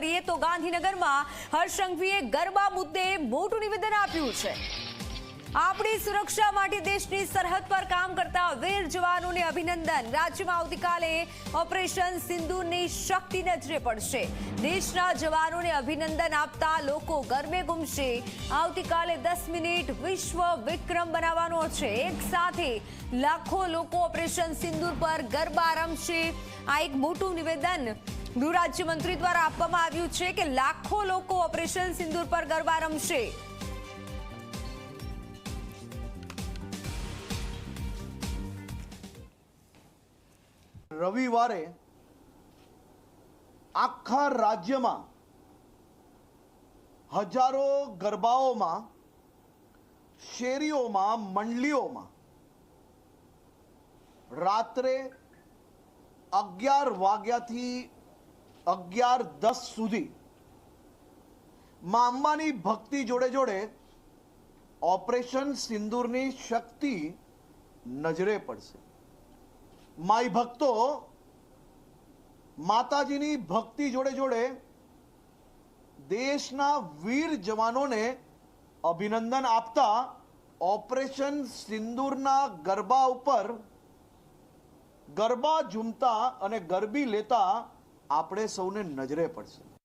કરીએ તો ગાંધીનગરમાં હર્ષ સંઘવીએ ગરબા મુદ્દે મોટું નિવેદન આપ્યું છે. આપણી સુરક્ષા માટે દેશની સરહદ પર કામ કરતા વીર જવાનોને અભિનંદન. રાજ્યમાં આવતીકાલે ઓપરેશન સિંધુની શક્તિ નજરે પડશે. દેશના જવાનોને અભિનંદન આપતા લોકો ગરબે ગુમશે. આવતીકાલે દસ મિનિટ વિશ્વ વિક્રમ બનાવવાનો છે. એક સાથે લાખો લોકો ઓપરેશન સિંદુર પર ગરબા રમશે. આ એક મોટું નિવેદન ગૃહ રાજ્યમંત્રી દ્વારા આપવામાં આવ્યું છે કે લાખો લોકો ઓપરેશન સિંદુર પર ગરબા રમશે. રવિવારે આખા રાજ્યમાં હજારો ગરબાઓમાં, શેરીઓમાં, મંડળીઓમાં રાત્રે અગિયાર વાગ્યાથી અગિયાર દસ સુધી મા અંબાની ભક્તિ જોડે જોડે ઓપરેશન સિંદૂરની શક્તિ નજરે પડશે. માય ભક્તો, માતાજીની ભક્તિ જોડે જોડે દેશના વીર જવાનોને અભિનંદન આપતા ઓપરેશન સિંદૂરના ગરબા ઉપર ગરબા ઝૂમતા અને ગરબી લેતા આપણે સૌને નજરે પડશે.